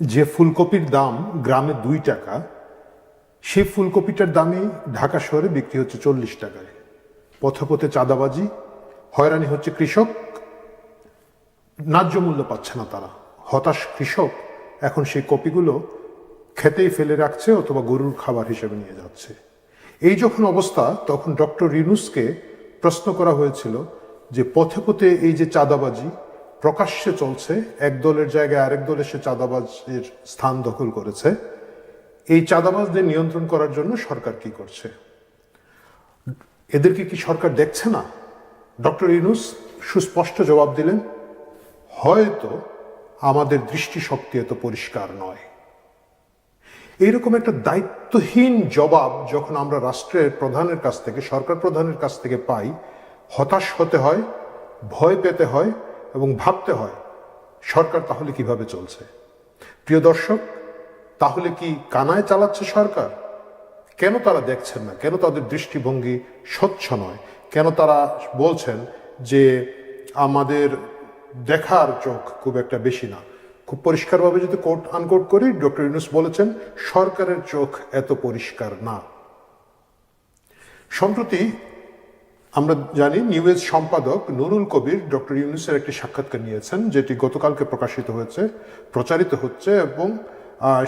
যে ফুলকপির দাম গ্রামে দুই টাকা, সেই ফুলকপিটার দামই ঢাকা শহরে বিক্রি হচ্ছে চল্লিশ টাকায় পথে পথে চাঁদাবাজি, হয়রানি হচ্ছে কৃষক, ন্যায্য মূল্য পাচ্ছে না তারা। হতাশ কৃষক এখন সেই কপিগুলো খেতেই ফেলে রাখছে অথবা গরুর খাবার হিসেবে নিয়ে যাচ্ছে। এই যখন অবস্থা, তখন ডক্টর রিনুসকে প্রশ্ন করা হয়েছিল যে পথে পথে এই যে চাঁদাবাজি প্রকাশ্যে চলছে, এক দলের জায়গায় আরেক দল এসে চাঁদাবাজের স্থান দখল করেছে। এই চাঁদাবাজদের নিয়ন্ত্রণ করার জন্য সরকার কি করছে? এদেরকে কি সরকার দেখছে না? ডক্টর ইনুস সুস্পষ্ট জবাব দিলেন, হয়তো আমাদের দৃষ্টিশক্তি এত পরিষ্কার নয়। এইরকম একটা দায়িত্বহীন জবাব যখন আমরা রাষ্ট্রের প্রধানের কাছ থেকে, সরকার প্রধানের কাছ থেকে পাই, হতাশ হতে হয়, ভয় পেতে হয় এবং ভাবতে হয়, সরকার তাহলে কীভাবে চলছে? প্রিয় দর্শক, তাহলে কি কানায় চালাচ্ছে সরকার? কেন তারা দেখছেন না? কেন তাদের দৃষ্টিভঙ্গি স্বচ্ছ নয়? কেন তারা বলছেন যে আমাদের দেখার চোখ খুব একটা বেশি না? খুব পরিষ্কারভাবে যদি কোট আনকোট করি, ডক্টর ইউনুস বলেছেন, সরকারের চোখ এত পরিষ্কার না। সম্প্রতি আমরা জানি নিউজ সম্পাদক নুরুল কবির ডক্টর ইউনুসের একটি সাক্ষাৎকার নিয়েছেন, যেটি গতকালকে প্রকাশিত হয়েছে, প্রচারিত হচ্ছে এবং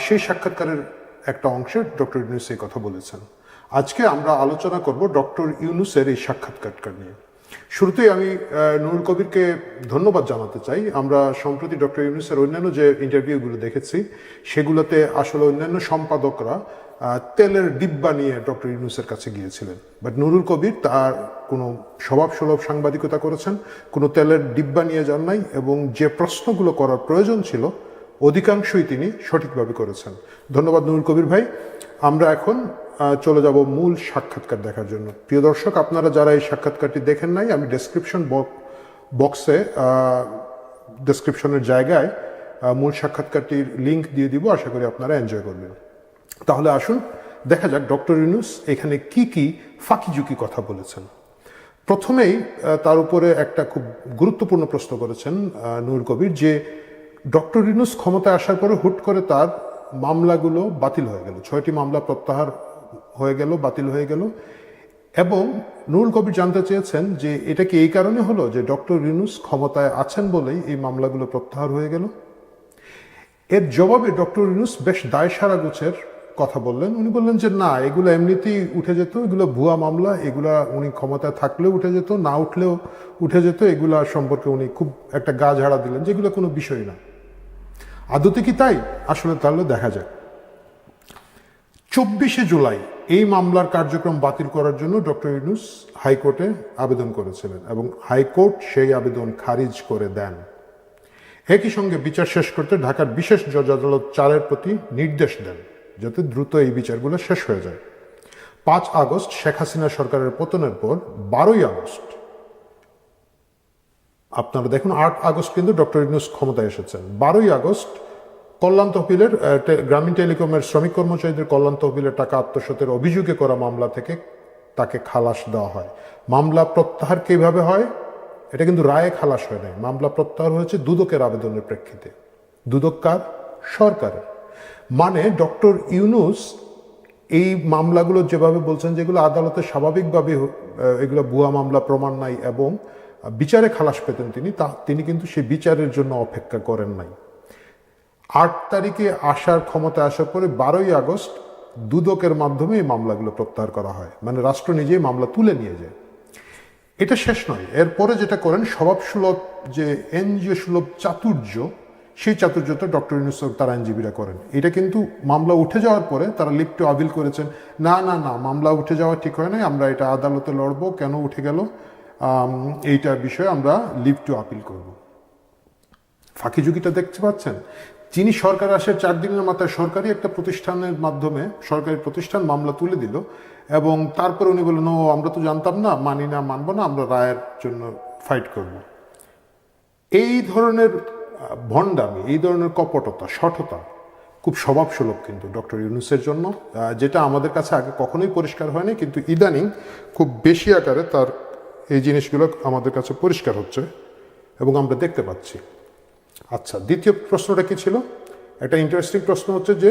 সেই সাক্ষাৎকারের একটা অংশে ডক্টর ইউনুস এই কথা বলেছেন। আজকে আমরা আলোচনা করব ডক্টর ইউনুসের এই সাক্ষাৎকারটা নিয়ে। শুরুতেই আমি নুরুল কবিরকে ধন্যবাদ জানাতে চাই। আমরা সম্প্রতি ডক্টর ইউনুসের অন্যান্য যে ইন্টারভিউগুলো দেখেছি, সেগুলোতে আসলে অন্যান্য সম্পাদকরা তেলের ডিব্বা নিয়ে ডক্টর ইউনুসের কাছে গিয়েছিলেন। বাট নুরুল কবির তার কোনো স্বভাব সুলভ সাংবাদিকতা করেছেন, কোনো তেলের ডিব্বা নিয়ে যান নাই এবং যে প্রশ্নগুলো করার প্রয়োজন ছিল, অধিকাংশই তিনি সঠিকভাবে করেছেন। ধন্যবাদ নুরুল কবির ভাই। আমরা এখন চলে যাব মূল সাক্ষাৎকার দেখার জন্য। প্রিয় দর্শক, আপনারা যারা এই সাক্ষাৎকারটি দেখেন নাই, আমি ডেসক্রিপশন বক্সে ডেসক্রিপশনের জায়গায় মূল সাক্ষাৎকারটির লিংক দিয়ে দিব। আশা করি আপনারা এনজয় করবেন। তাহলে আসুন, দেখা যাক ডক্টর ইউনুস এখানে কি কি ফাঁকি ফাঁকিঝুঁকি কথা বলেছেন। প্রথমেই তার উপরে একটা খুব গুরুত্বপূর্ণ প্রশ্ন করেছেন নূর কবির, যে ডক্টর ইউনুস ক্ষমতায় আসার পরে হুট করে তার মামলাগুলো বাতিল হয়ে গেল। ছয়টি মামলা প্রত্যাহার হয়ে গেল, বাতিল হয়ে গেল। এবং নুরুল কবির জানতে চেয়েছেন যে এটা কি এই কারণে হলো যে ডক্টর ইউনুস ক্ষমতায় আছেন বলেই এই মামলাগুলো প্রত্যাহার হয়ে গেল? এর জবাবে ডক্টর ইউনুস বেশ দায়সারা গোছের কথা বললেন, উনি বললেন যে না, এগুলো এমনিতেই উঠে যেত, এগুলো ভুয়া মামলা, এগুলা উনি ক্ষমতায় থাকলেও উঠে যেত, না উঠলেও উঠে যেত, এগুলা সম্পর্কে উনি খুব একটা গা ঝাড়া দিলেন, যেগুলো কোনো বিষয় না। আদতে কি তাই? আসলে তাহলে দেখা যায় চব্বিশে জুলাই, এই মামলার কার্যক্রম বাতিল করার জন্য ডক্টর ইউনুস হাইকোর্টে আবেদন করেছিলেন এবং হাইকোর্ট সেই আবেদন খারিজ করে দেন। একই সঙ্গে বিচার শেষ করতে ঢাকার বিশেষ জজ আদালত চারের প্রতি নির্দেশ দেন। যাতে দ্রুত এই বিচারগুলো শেষ হয়ে যায়। পাঁচ আগস্ট শেখ হাসিনা সরকারের পতনের পর বারোই আগস্ট। আপনারা দেখুন, আট আগস্ট কিন্তু ডক্টর ইউনুস ক্ষমতায় এসেছেন। বারোই আগস্ট কল্যাণ তহবিলের গ্রামীণ টেলিকমের শ্রমিক কর্মচারীদের কল্যাণ তহবিলের টাকা আত্মসাতের অভিযোগে করা মামলা থেকে তাকে খালাস দেওয়া হয়। মামলা প্রত্যাহার কীভাবে হয়? এটা কিন্তু রায়ে খালাস হয় নাই। মামলা প্রত্যাহার হয়েছে দুদকের আবেদনের প্রেক্ষিতে। দুদক কার? সরকারের। মানে ডক্টর ইউনুস এই মামলাগুলো যেভাবে বলছেন যেগুলো আদালতে স্বাভাবিকভাবে এগুলো ভুয়া মামলা, প্রমাণ নাই এবং বিচারে খালাস পেতেন তিনি, তা তিনি কিন্তু সেই বিচারের জন্য অপেক্ষা করেন নাই। আট তারিখে আসার ক্ষমতা আসার পরে বারোই আগস্ট দুদকের মাধ্যমে এই মামলাগুলো প্রত্যাহার করা হয়। মানে রাষ্ট্র নিজেই মামলা তুলে নিয়ে যায়। এটা শেষ নয়। এরপরে যেটা করেন, স্বভাবসুলভ যে এনজিও সুলভ চাতুর্য সেই চাতুর্যটা ডক্টর ইউনুস তার আইনজীবীরা করেন। এটা কিন্তু মামলা উঠে যাওয়ার পরে তারা লিপ্ট আপিল করেছেন। না না না মামলা উঠে যাওয়া ঠিক হয় নাই। আমরা এটা আদালতে লড়বো কেন উঠে গেল? আম, এইটার বিষয়ে আমরা লিভ টু আপিল করব। ফাঁকিঝুঁকিটা দেখতে পাচ্ছেন? যিনি সরকার আসার চার দিনের মাথায় সরকারি একটা প্রতিষ্ঠানের মাধ্যমে সরকারি প্রতিষ্ঠান মামলা তুলে দিল এবং তারপরে উনি বললেন ও আমরা তো জানতাম না মানি না মানবো না আমরা রায়ের জন্য ফাইট করব। এই ধরনের ভণ্ডামি, এই ধরনের কপটতা, শঠতা খুব স্বভাবসুলভ কিন্তু ডক্টর ইউনুসের জন্য যেটা আমাদের কাছে আগে কখনোই পরিষ্কার হয়নি, কিন্তু ইদানিং খুব বেশি আকারে তার এই জিনিসগুলো আমাদের কাছে পরিষ্কার হচ্ছে এবং আমরা দেখতে পাচ্ছি। আচ্ছা দ্বিতীয় প্রশ্নটা কি ছিল? একটা ইন্টারেস্টিং প্রশ্ন হচ্ছে যে,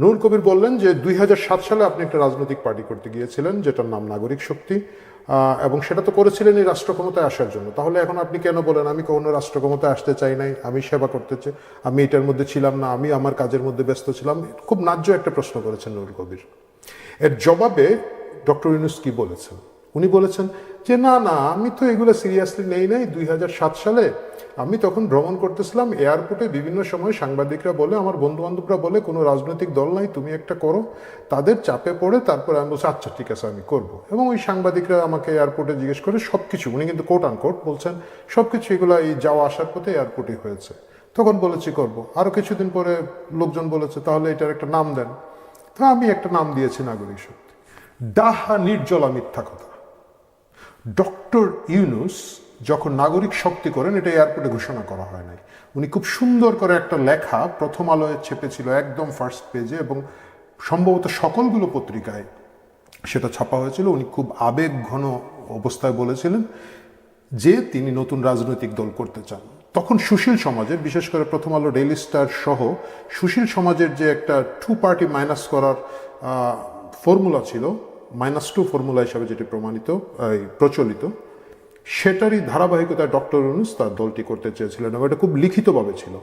নুরুল কবির বললেন যে দুই হাজার সাত সালে আপনি একটা রাজনৈতিক পার্টি করতে গিয়েছিলেন, যেটার নাম নাগরিক শক্তি। এবং সেটা তো করেছিলেন এই রাষ্ট্র ক্ষমতায় আসার জন্য। তাহলে এখন আপনি কেন বলেন, আমি কখনো রাষ্ট্র ক্ষমতায় আসতে চাই নাই, আমি সেবা করতে চাই আমি এটার মধ্যে ছিলাম না, আমি আমার কাজের মধ্যে ব্যস্ত ছিলাম? খুব ন্যায্য একটা প্রশ্ন করেছেন নুরুল কবির। এর জবাবে ডক্টর ইউনুস কি বলেছেন? উনি বলেছেন যে, না না, আমি তো এগুলো সিরিয়াসলি নেই নাই। দুই হাজার সাত সালে আমি তখন ভ্রমণ করতেছিলাম এয়ারপোর্টে বিভিন্ন সময় সাংবাদিকরা বলে, আমার বন্ধু বান্ধবরা বলে, কোনো রাজনৈতিক দল নাই, তুমি একটা করো। তাদের চাপে পড়ে তারপরে আমি বলছি আচ্ছা ঠিক আছে, আমি করব। এবং ওই সাংবাদিকরা আমাকে এয়ারপোর্টে জিজ্ঞেস করে সব কিছু উনি কিন্তু কোট আন কোট বলছেন সব কিছু এগুলো এই যাওয়া আসার পথে এয়ারপোর্টে হয়েছে। তখন বলেছি, করব। আরও কিছুদিন পরে লোকজন বলেছে, তাহলে এটার একটা নাম দেন। তো আমি একটা নাম দিয়েছি নাগরিক শক্তি। ডাহা, নির্জলা, মিথ্যা কথা। ডক্টর ইউনুস যখন নাগরিক শক্তি করেন, এটা এয়ারপোর্টে ঘোষণা করা হয় নাই। উনি খুব সুন্দর করে একটা লেখা প্রথম আলোয় ছেপেছিল একদম ফার্স্ট পেজে এবং সম্ভবত সকলগুলো পত্রিকায় সেটা ছাপা হয়েছিল। উনি খুব আবেগ ঘন অবস্থায় বলেছিলেন যে তিনি নতুন রাজনৈতিক দল করতে চান। তখন সুশীল সমাজের, বিশেষ করে প্রথম আলো ডেইলি স্টার সহ সুশীল সমাজের যে একটা টু পার্টি মাইনাস করার ফর্মুলা ছিল মাইনাস টু ফর্মুলা হিসাবে যেটি প্রমাণিত প্রচলিত, সেটারই ধারাবাহিকতায় ডক্টর ইউনুস তার দলটি করতে চেয়েছিলেন এবং এটা খুব লিখিতভাবে ছিল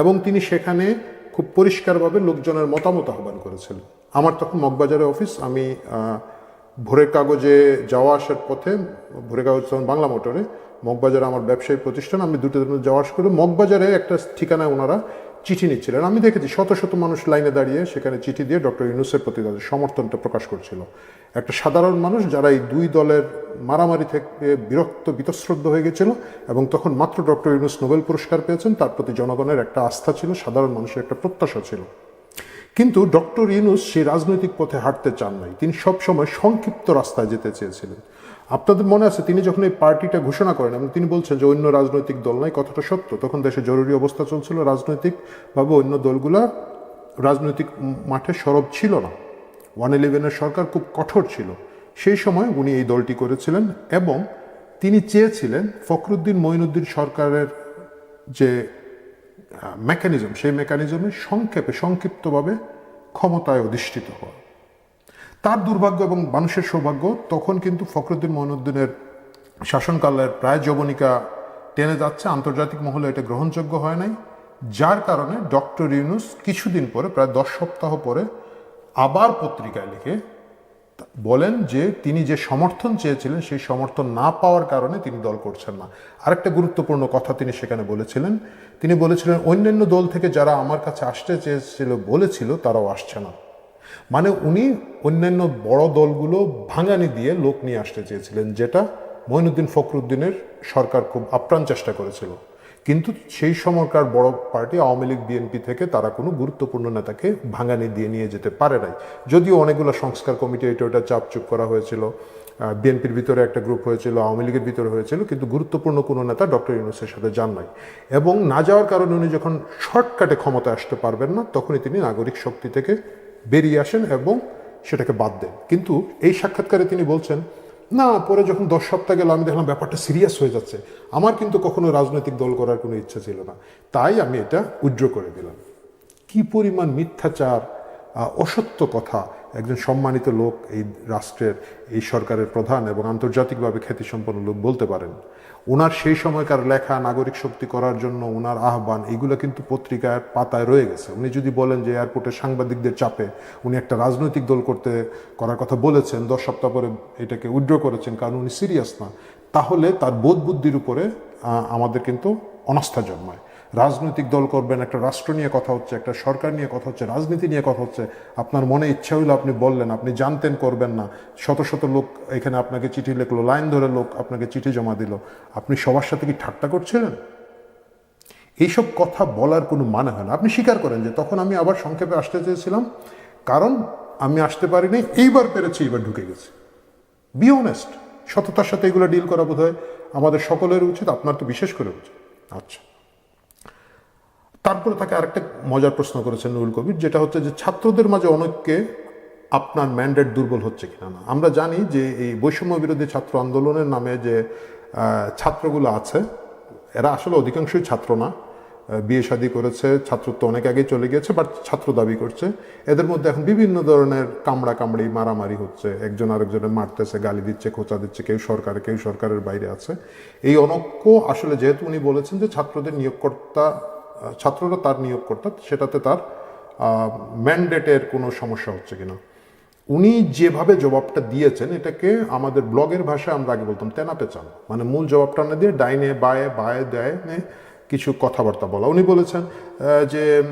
এবং তিনি সেখানে খুব পরিষ্কারভাবে লোকজনের মতামত আহ্বান করেছিলেন। আমার তখন মগবাজারে অফিস, আমি ভোরের কাগজে যাওয়া আসার পথে, ভোরের কাগজ তখন বাংলা মোটরে, মগবাজারে আমার ব্যবসায়ী প্রতিষ্ঠান, আমি দুটো যাওয়া আসা করে মগবাজারে একটা ঠিকানায় ওনারা চিঠি নিচ্ছিলেন। আমি দেখেছি শত শত মানুষ লাইনে দাঁড়িয়ে সেখানে চিঠি দিয়ে ডক্টর ইউনুসের প্রতি তাদের সমর্থনটা প্রকাশ করছিল। একটা সাধারণ মানুষ যারা এই দুই দলের মারামারি থেকে বিরক্ত, বিতশ্রদ্ধ হয়ে গেছিল এবং তখন মাত্র ডক্টর ইউনুস নোবেল পুরস্কার পেয়েছেন, তার প্রতি জনগণের একটা আস্থা ছিল, সাধারণ মানুষের একটা প্রত্যাশা ছিল। কিন্তু ডক্টর ইউনুস সেই রাজনৈতিক পথে হাঁটতে চান নাই। তিনি সবসময় সংক্ষিপ্ত রাস্তায় যেতে চেয়েছিলেন। আপনাদের মনে আছে, তিনি যখন এই পার্টিটা ঘোষণা করেন, এবং তিনি বলছেন যে অন্য রাজনৈতিক দল নাই, কথাটা সত্য, তখন দেশে জরুরি অবস্থা চলছিল, রাজনৈতিকভাবে অন্য দলগুলা রাজনৈতিক মাঠে সরব ছিল না। ওয়ান ইলেভেনের সরকার খুব কঠোর ছিল। সেই সময় উনি এই দলটি করেছিলেন, এবং তিনি চেয়েছিলেন ফখরুদ্দিন মঈনুদ্দিন সরকারের যে মেকানিজম সেই মেকানিজমে সংক্ষেপে, সংক্ষিপ্তভাবে ক্ষমতায় অধিষ্ঠিত হওয়া। তার দুর্ভাগ্য এবং মানুষের সৌভাগ্য, তখন কিন্তু ফখরুদ্দিন মঈনুদ্দিনের শাসনকালের প্রায় যবনিকা টেনে যাচ্ছে। আন্তর্জাতিক মহলে এটা গ্রহণযোগ্য হয় নাই। যার কারণে ডক্টর ইউনুস কিছুদিন পরে, প্রায় দশ সপ্তাহ পরে আবার পত্রিকায় লিখে বলেন যে তিনি যে সমর্থন চেয়েছিলেন, সেই সমর্থন না পাওয়ার কারণে তিনি দল করছেন না। আরেকটা গুরুত্বপূর্ণ কথা তিনি সেখানে বলেছিলেন। তিনি বলেছিলেন, অন্যান্য দল থেকে যারা আমার কাছে আসতে চেয়েছিল, বলেছিল, তারাও আসছে না। মানে উনি অন্যান্য বড় দলগুলো ভাঙানি দিয়ে লোক নিয়ে আসতে চেয়েছিলেন, যেটা মহিনুদ্দিন ফখরুদ্দিনের সরকার খুব আপ্রাণ চেষ্টা করেছিল। কিন্তু সেই সময়কার বড় পার্টি আওয়ামী লীগ, বিএনপি থেকে তারা কোনো গুরুত্বপূর্ণ নেতাকে ভাঙানি দিয়ে নিয়ে যেতে পারে নাই। যদিও অনেকগুলো সংস্কার কমিটি এটা ওটা চাপচুপ করা হয়েছিল বিএনপির ভিতরে একটা গ্রুপ হয়েছিল, আওয়ামী লীগের ভিতরে হয়েছিল, কিন্তু গুরুত্বপূর্ণ কোনো নেতা ডক্টর ইউনুসের সাথে যান নাই। এবং না যাওয়ার কারণে উনি যখন শর্টকাটে ক্ষমতা আসতে পারবেন না, তখনই তিনি নাগরিক শক্তি থেকে বেরিয়ে আসেন এবং সেটাকে বাদ দেন। কিন্তু এই সাক্ষাৎকারে তিনি বলছেন, না, পরে যখন দশ সপ্তাহ গেল, আমি দেখলাম ব্যাপারটা সিরিয়াস হয়ে যাচ্ছে। আমার কিন্তু কখনো রাজনৈতিক দল করার কোনো ইচ্ছা ছিল না। তাই আমি এটা উজ্জ্ব করে দিলাম। কি পরিমাণ মিথ্যাচার অসত্য কথা একজন সম্মানিত লোক এই রাষ্ট্রের, এই সরকারের প্রধান এবং আন্তর্জাতিকভাবে খ্যাতিসম্পন্ন লোক বলতে পারেন। ওনার সেই সময়কার লেখা নাগরিক শক্তি করার জন্য ওনার আহ্বান, এগুলো কিন্তু পত্রিকার পাতায় রয়ে গেছে। উনি যদি বলেন যে এয়ারপোর্টে সাংবাদিকদের চাপে উনি একটা রাজনৈতিক দল করতে, করার কথা বলেছেন, দশ সপ্তাহ পরে এটাকে উইড্র করেছেন কারণ উনি সিরিয়াস না, তাহলে তার বোধ বুদ্ধির উপরে আমাদের কিন্তু অনাস্থা জন্মায়। রাজনৈতিক দল করবেন, একটা রাষ্ট্র নিয়ে কথা হচ্ছে, একটা সরকার নিয়ে কথা হচ্ছে, রাজনীতি নিয়ে কথা হচ্ছে। আপনার মনে ইচ্ছা হইল আপনি বললেন, আপনি জানতেন, করবেন না। শত শত লোক এখানে আপনাকে চিঠি লিখলো, লাইন ধরে লোক আপনাকে চিঠি জমা দিল। আপনি সবার সাথে কি ঠাট্টা করছিলেন? এইসব কথা বলার কোনো মানে হয় না। আপনি স্বীকার করেন যে তখন আমি আবার সংক্ষেপে আসতে চেয়েছিলাম। কারণ আমি আসতে পারিনি, এইবার পেরেছি, এইবার ঢুকে গেছি। বি অনেস্ট সততার সাথে এগুলো ডিল করা বোধ আমাদের সকলের উচিত, আপনার তো বিশেষ করে উচিত। আচ্ছা। তারপরে তাকে আরেকটা মজার প্রশ্ন করেছেন নুরুল কবির, যেটা হচ্ছে যে ছাত্রদের মাঝে অনেককে আপনার ম্যান্ডেট দুর্বল হচ্ছে কিনা না। আমরা জানি যে এই বৈষম্য বিরোধী ছাত্র আন্দোলনের নামে যে ছাত্রগুলো আছে, এরা আসলে অধিকাংশই ছাত্র না। বিয়ে শাদী করেছে, ছাত্রত্ব অনেক আগেই চলে গিয়েছে, বাট ছাত্র দাবি করছে। এদের মধ্যে এখন বিভিন্ন ধরনের কামড়া কামড়ি, মারামারি হচ্ছে। একজন আরেকজনের মারতেছে, গালি দিচ্ছে, খোঁচা দিচ্ছে, কেউ সরকার, কেউ সরকারের বাইরে আছে। এই অনক্য আসলে যেহেতু উনি বলেছেন যে ছাত্রদের নিয়োগকর্তা ছাত্ররা তার নিয়োগ নিয়োগকর্তা সেটাতে তার ম্যান্ডেটের কোনো সমস্যা হচ্ছে কিনা। উনি যেভাবে জবাবটা দিয়েছেন, এটাকে আমাদের ব্লগের ভাষায় আমরা আগে বলতাম তেনা পেঁচান মানে মূল জবাবটা না দিয়ে ডাইনে বায়ে বায়ে দেয় কিছু কথাবার্তা বলা। উনি বলেছেন যে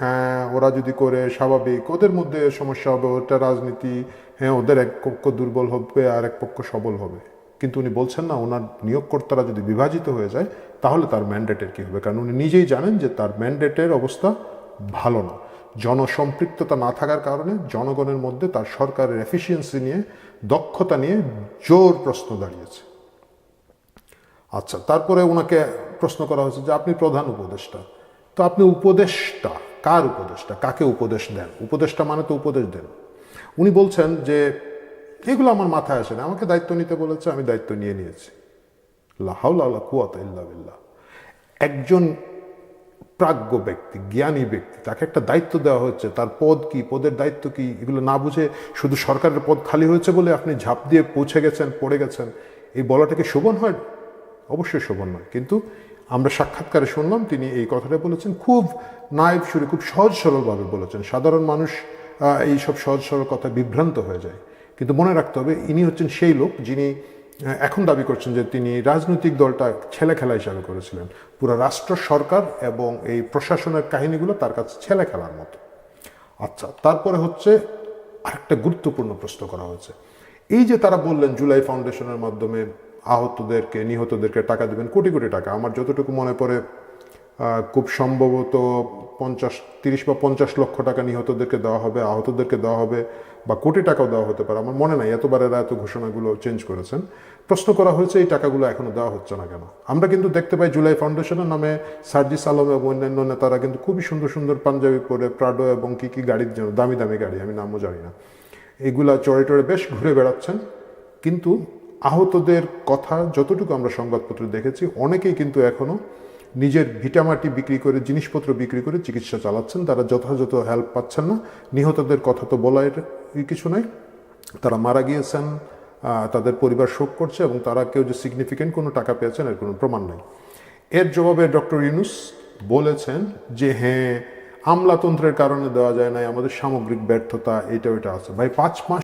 হ্যাঁ ওরা যদি করে স্বাভাবিক, ওদের মধ্যে সমস্যা হবে, ওটা রাজনীতি হ্যাঁ ওদের এক পক্ষ দুর্বল হবে আর এক পক্ষ সবল হবে। কিন্তু উনি বলছেন না, ওনার নিয়োগকর্তারা যদি বিভাজিত হয়ে যায় তাহলে তার ম্যান্ডেটের কী হবে? কারণ উনি নিজেই জানেন যে তার ম্যান্ডেটের অবস্থা ভালো না। জনসম্পৃক্ততা না থাকার কারণে জনগণের মধ্যে তার সরকারের এফিসিয়েন্সি নিয়ে, দক্ষতা নিয়ে জোর প্রশ্ন দাঁড়িয়েছে। আচ্ছা তারপরে ওনাকে প্রশ্ন করা হয়েছে যে আপনি প্রধান উপদেষ্টা। তো আপনি উপদেষ্টা, কার উপদেষ্টা? কাকে উপদেশ দেন? উপদেষ্টা মানে তো উপদেশ দেন। উনি বলছেন যে, এগুলো আমার মাথায় আসে না। আমাকে দায়িত্ব নিতে বলেছে, আমি দায়িত্ব নিয়ে নিয়েছি। কুয়াত বিল্লাহ। একজন প্রাজ্ঞ ব্যক্তি, জ্ঞানী ব্যক্তি, তাকে একটা দায়িত্ব দেওয়া হচ্ছে তার পদ কি, পদের দায়িত্ব কি, এগুলো না বুঝে শুধু সরকারের পদ খালি হয়েছে বলে আপনি ঝাঁপ দিয়ে পৌঁছে গেছেন, পড়ে গেছেন, এই বলাটা কি শোভন হয়? অবশ্যই শোভন নয়। কিন্তু আমরা সাক্ষাৎকারে শুনলাম, তিনি এই কথাটা বলেছেন, খুব নায়ব সুরে, খুব সহজ সরলভাবে বলেছেন, সাধারণ মানুষ এই সব সহজ সরল কথা বিভ্রান্ত হয়ে যায়। কিন্তু মনে রাখতে হবে, ইনি হচ্ছেন সেই লোক যিনি এখন দাবি করছেন যে তিনি রাজনৈতিক দলটা ছেলে খেলা হিসাবে করেছিলেন। পুরো রাষ্ট্র, সরকার এবং এই প্রশাসনের কাহিনীগুলো তার কাছে ছেলে খেলার মতো। আচ্ছা তারপরে হচ্ছে আরেকটা গুরুত্বপূর্ণ প্রশ্ন করা হয়েছে। এই যে তারা বললেন জুলাই ফাউন্ডেশনের মাধ্যমে আহতদেরকে, নিহতদেরকে টাকা দেবেন, কোটি কোটি টাকা। আমার যতটুকু মনে পড়ে খুব সম্ভবত পঞ্চাশ, তিরিশ বা পঞ্চাশ লক্ষ টাকা নিহতদেরকে দেওয়া হবে, আহতদেরকে দেওয়া হবে, বা কোটি টাকাও দেওয়া হতে পারে। আমার মনে নাই এতবার এরা এত ঘোষণাগুলো চেঞ্জ করেছেন। প্রশ্ন করা হয়েছে, এই টাকাগুলো এখনও দেওয়া হচ্ছে না কেন? আমরা কিন্তু দেখতে পাই জুলাই ফাউন্ডেশনের নামে সার্জিস আলম এবং অন্যান্য নেতারা কিন্তু খুবই সুন্দর সুন্দর পাঞ্জাবি পরে প্রাডো এবং কী কী গাড়ির জন্য, দামি দামি গাড়ি, আমি নামও জানি না। এগুলা চড়ে টড়ে বেশ ঘুরে বেড়াচ্ছেন। কিন্তু আহতদের কথা যতটুকু আমরা সংবাদপত্রে দেখেছি, অনেকেই কিন্তু এখনও নিজের ভিটামাটি বিক্রি করে, জিনিসপত্র বিক্রি করে চিকিৎসা চালাচ্ছেন। তারা যথাযথ হেল্প পাচ্ছেন না। নিহতদের কথা তো বলার কিছু নাই। তারা মারা গিয়েছেন তাদের পরিবার শোক করছে এবং তারা কেউ যে সিগনিফিকেন্ট কোনো টাকা পেয়েছেন এর কোনো প্রমাণ নেই। এর জবাবে ডক্টর ইউনুস বলেছেন যে হ্যাঁ আমলাতন্ত্রের কারণে দেওয়া যায় নাই, আমাদের সামগ্রিক ব্যর্থতা এটা ওইটা আছে। ভাই, পাঁচ মাস